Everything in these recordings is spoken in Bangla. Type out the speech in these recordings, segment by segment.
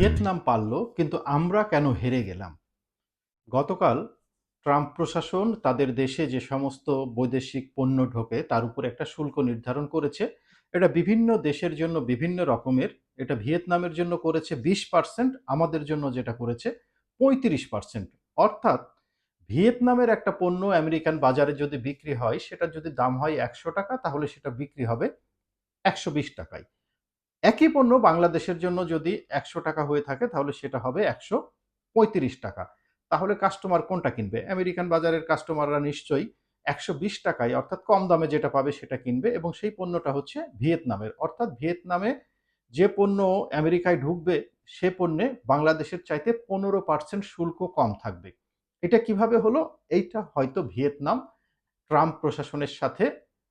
ভিয়েতনাম পারল, কিন্তু আমরা কেন হেরে গেলাম? গতকাল ট্রাম্প প্রশাসন তাদের দেশে যে সমস্ত বৈদেশিক পণ্য ঢোকে, তার উপর একটা শুল্ক নির্ধারণ করেছে। এটা বিভিন্ন দেশের জন্য বিভিন্ন রকমের, এটা ভিয়েতনামের জন্য করেছে বিশ পার্সেন্ট আমাদের জন্য যেটা করেছে পঁয়ত্রিশ পার্সেন্ট অর্থাৎ ভিয়েতনামের একটা পণ্য আমেরিকান বাজারে যদি বিক্রি হয় সেটা যদি দাম হয় একশো টাকা, তাহলে সেটা বিক্রি হবে একশো বিশ টাকায়। একই পণ্য বাংলাদেশের জন্য যদি একশো টাকা হয়ে থাকে, তাহলে সেটা হবে একশো পঁয়ত্রিশ টাকা। তাহলে কাস্টমার কোনটা কিনবে? আমেরিকান বাজারের কাস্টমাররা নিশ্চয়ই একশো বিশ টাকায়, অর্থাৎ কম দামে যেটা পাবে সেটা কিনবে এবং সেই পণ্যটা হচ্ছে ভিয়েতনামের। অর্থাৎ ভিয়েতনামে যে পণ্য আমেরিকায় ঢুকবে, সে পণ্যে বাংলাদেশের চাইতে পনেরো পার্সেন্ট শুল্ক কম থাকবে। এটা কীভাবে হলো? এইটা হয়তো ভিয়েতনাম ট্রাম্প প্রশাসনের সাথে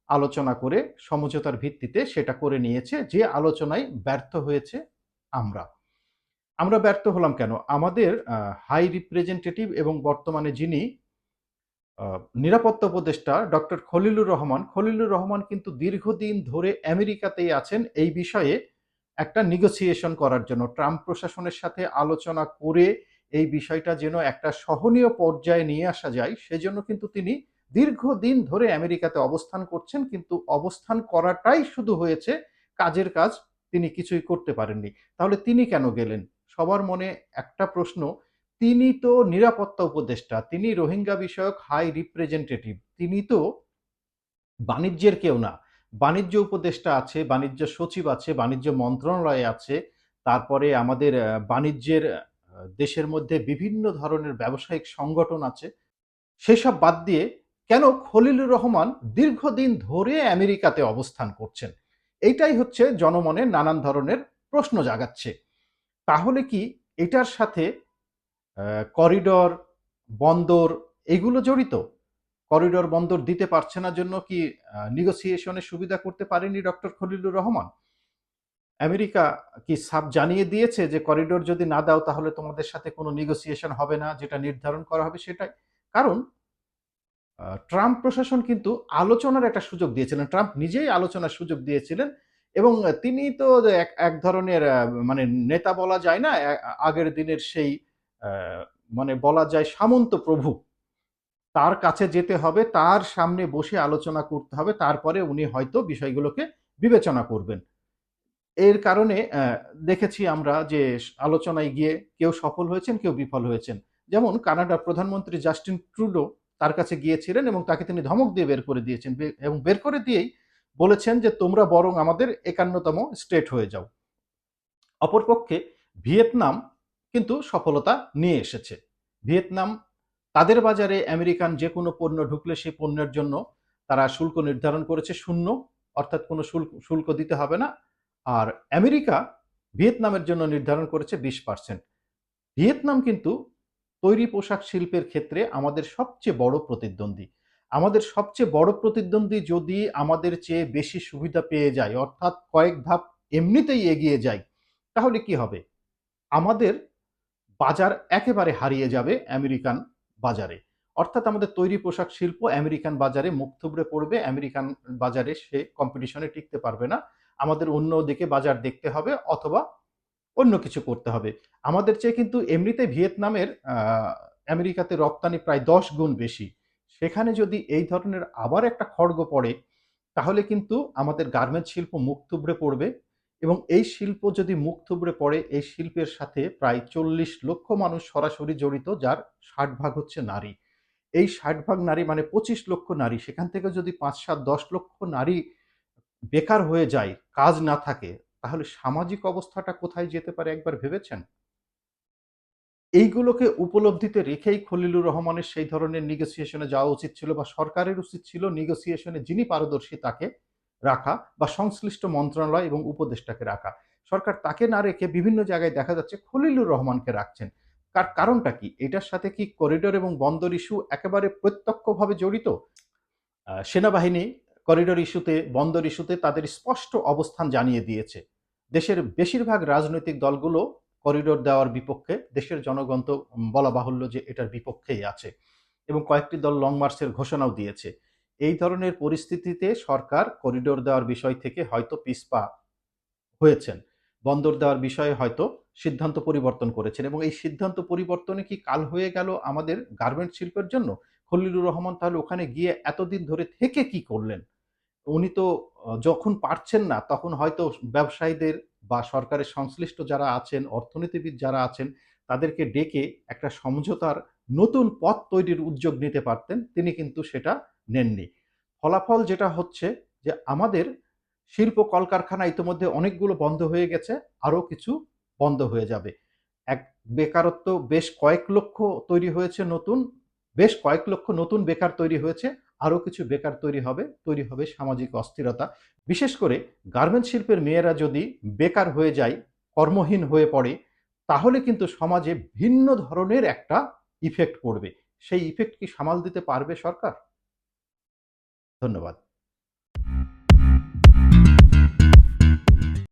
আলোচনা করে সমঝোতার ভিত্তিতে সেটা করে নিয়েছে, যে আলোচনায় ব্যর্থ হয়েছে আমরা। আমরা ব্যর্থ হলাম কেন? আমাদের হাই রিপ্রেজেন্টেটিভ এবং বর্তমানে যিনি নিরাপত্তা উপদেষ্টা ডক্টর খলিলুর রহমান খলিলুর রহমান কিন্তু দীর্ঘদিন ধরে আমেরিকাতেই আছেন। এই বিষয়ে একটা নিগোসিয়েশন করার জন্য, ট্রাম্প প্রশাসনের সাথে আলোচনা করে এই বিষয়টা যেন একটা সহনীয় পর্যায়ে নিয়ে আসা যায়, সেজন্য কিন্তু তিনি দীর্ঘদিন ধরে আমেরিকাতে অবস্থান করছেন, কিন্তু অবস্থান করাটাই শুধু হয়েছে কাজের কাজ, তিনি কিছুই করতে পারেননি। তাহলে তিনি কেন গেলেন? সবার মনে একটা প্রশ্ন, তিনি তো নিরাপত্তা উপদেষ্টা, তিনি রোহিঙ্গা বিষয়ক হাই রিপ্রেজেন্টেটিভ, তিনি তো বাণিজ্যের কেউ না। বাণিজ্য উপদেষ্টা আছে, বাণিজ্য সচিব আছে, বাণিজ্য মন্ত্রণালয় আছে, তারপরে আমাদের বাণিজ্যের দেশের মধ্যে বিভিন্ন ধরনের ব্যবসায়িক সংগঠন আছে। সেসব বাদ দিয়ে কেন খলিলুর রহমান দীর্ঘদিন ধরে আমেরিকাতে অবস্থান করছেন? এইটাই হচ্ছে জনমনে নানান ধরনের প্রশ্ন জাগাচ্ছে। তাহলে কি এটার সাথে করিডর, বন্দর এগুলো জড়িত? করিডর, বন্দর দিতে পারছে না জন্য কি নিগোসিয়েশনে সুবিধা করতে পারেনি ডক্টর খলিলুর রহমান? আমেরিকা কি সাব জানিয়ে দিয়েছে যে করিডোর যদি না দাও তাহলে তোমাদের সাথে কোনো নিগোসিয়েশন হবে না, যেটা নির্ধারণ করা হবে সেটাই? কারণ ট্রাম্প প্রশাসন কিন্তু আলোচনার একটা সুযোগ দিয়েছিলেন। ট্রাম্প নিজেই আলোচনার সুযোগ দিয়েছিলেন এবং তিনি তো এক এক ধরনের মানে নেতা বলা যায় না আগের দিনের সেই মানে বলা যায় সামন্ত প্রভু। তার কাছে যেতে হবে, তার সামনে বসে আলোচনা করতে হবে, তারপরে উনি হয়তো বিষয়গুলোকে বিবেচনা করবেন। এর কারণে দেখেছি আমরা যে আলোচনায় গিয়ে কেউ সফল হয়েছেন, কেউ বিফল হয়েছেন। যেমন কানাডার প্রধানমন্ত্রী জাস্টিন ট্রুডো তার কাছে গিয়েছিলেন এবং তাকে তিনি ধমক দিয়ে বের করে দিয়েছেন। এবং বের করে দিয়েই বলেছেন যে, তোমরা বরং আমাদের একান্নতম স্টেট হয়ে যাও। অপরপক্ষে ভিয়েতনাম কিন্তু সফলতা নিয়ে এসেছে। ভিয়েতনাম তাদের বাজারে আমেরিকান যে কোনো পণ্য ঢুকলে সেই পণ্যের জন্য তারা শুল্ক নির্ধারণ করেছে, শূন্য, অর্থাৎ কোনো শুল্ক শুল্ক দিতে হবে না। আর আমেরিকা ভিয়েতনামের জন্য নির্ধারণ করেছে বিশ পার্সেন্ট। ভিয়েতনাম কিন্তু তৈরি পোশাক শিল্পের ক্ষেত্রে আমাদের সবচেয়ে বড় প্রতিদ্বন্দ্বী। আমাদের সবচেয়ে বড় প্রতিদ্বন্দ্বী যদি আমাদের চেয়ে বেশি সুবিধা পেয়ে যায়, অর্থাৎ কয়েক ধাপ এমনিতেই এগিয়ে যায়, তাহলে কি হবে? আমাদের বাজার একেবারে হারিয়ে যাবে আমেরিকান বাজারে। অর্থাৎ আমাদের তৈরি পোশাক শিল্প আমেরিকান বাজারে মুখ থুবড়ে পড়বে, আমেরিকান বাজারে সে কম্পিটিশনে টিকতে পারবে না। আমাদের অন্য দিকে বাজার দেখতে হবে অথবা অন্য কিছু করতে হবে। আমাদের চেয়ে কিন্তু এমনিতে ভিয়েতনামের আমেরিকাতে রপ্তানি প্রায় দশ গুণ বেশি। সেখানে যদি এই ধরনের আবার একটা খড়গ পড়ে, তাহলে কিন্তু আমাদের গার্মেন্টস শিল্প মুখ থুবড়ে পড়বে এবং এই শিল্প যদি মুখ থুবড়ে পড়ে, এই শিল্পের সাথে প্রায় চল্লিশ লক্ষ মানুষ সরাসরি জড়িত, যার ষাট ভাগ হচ্ছে নারী। এই ষাট ভাগ নারী মানে পঁচিশ লক্ষ নারী। সেখান থেকে যদি পাঁচ, সাত, দশ লক্ষ নারী বেকার হয়ে যায়, কাজ না থাকে তাহলে সামাজিক অবস্থাটা কোথায় যেতে পারে একবার ভেবেছেন? এইগুলোকে উপলব্ধিতে রেখেই খলিলুর রহমানের সেই ধরনের নিগোসিয়েশনে যাওয়া উচিত ছিল বা সরকারের উচিত ছিল নিগোসিয়েশনে যিনি পারদর্শী তাকে রাখা বা সংশ্লিষ্ট মন্ত্রণালয় এবং উপদেষ্টাকে রাখা। সরকার তাকে না রেখে বিভিন্ন জায়গায় দেখা যাচ্ছে খলিলুর রহমানকে রাখছেন। কার কারণটা কি? এটার সাথে কি করিডোর এবং বন্দর ইস্যু একেবারে প্রত্যক্ষভাবে জড়িত? সেনাবাহিনী করিডোর ইস্যুতে, বন্দর ইস্যুতে তাদের স্পষ্ট অবস্থান জানিয়ে দিয়েছে। দেশের বেশিরভাগ রাজনৈতিক দলগুলো করিডোর দেওয়ার বিপক্ষে, দেশের জনগণ তো বলা বাহুল্য যে এটার বিপক্ষেই আছে এবং কয়েকটি দল লং মার্চের ঘোষণাও দিয়েছে। এই ধরনের পরিস্থিতিতে সরকার করিডোর দেওয়ার বিষয় থেকে হয়তো পিছপা হয়েছেন। বন্দর দেওয়ার বিষয়ে হয়তো সিদ্ধান্ত পরিবর্তন করেছেন এবং এই সিদ্ধান্ত পরিবর্তনে কি কাল হয়ে গেল আমাদের গার্মেন্ট শিল্পের জন্য? খলিলুর রহমান তাহলে ওখানে গিয়ে এতদিন ধরে থেকে কি করলেন? উনি তো যখন পারছেন না, তখন হয়তো ব্যবসায়ীদের বা সরকারের সংশ্লিষ্ট যারা আছেন, অর্থনীতিবিদ যারা আছেন, তাদেরকে ডেকে একটা সমঝোতার নতুন পথ তৈরির উদ্যোগ নিতে পারতেন। তিনি কিন্তু সেটা নেননি। ফলাফল যেটা হচ্ছে যে, আমাদের শিল্প কলকারখানা ইতিমধ্যে অনেকগুলো বন্ধ হয়ে গেছে, আরও কিছু বন্ধ হয়ে যাবে। এক, বেকারত্ব বেশ কয়েক লক্ষ তৈরি হয়েছে নতুন, বেশ কয়েক লক্ষ নতুন বেকার তৈরি হয়েছে। আরও কিছু বেকার তৈরি হবে তৈরি হবে সামাজিক অস্থিরতা। বিশেষ করে গার্মেন্ট শিল্পের মেয়েরা যদি বেকার হয়ে যায়, কর্মহীন হয়ে পড়ে, তাহলে কিন্তু সমাজে ভিন্ন ধরনের একটা ইফেক্ট পড়বে। সেই ইফেক্ট কি সামাল দিতে পারবে সরকার? ধন্যবাদ।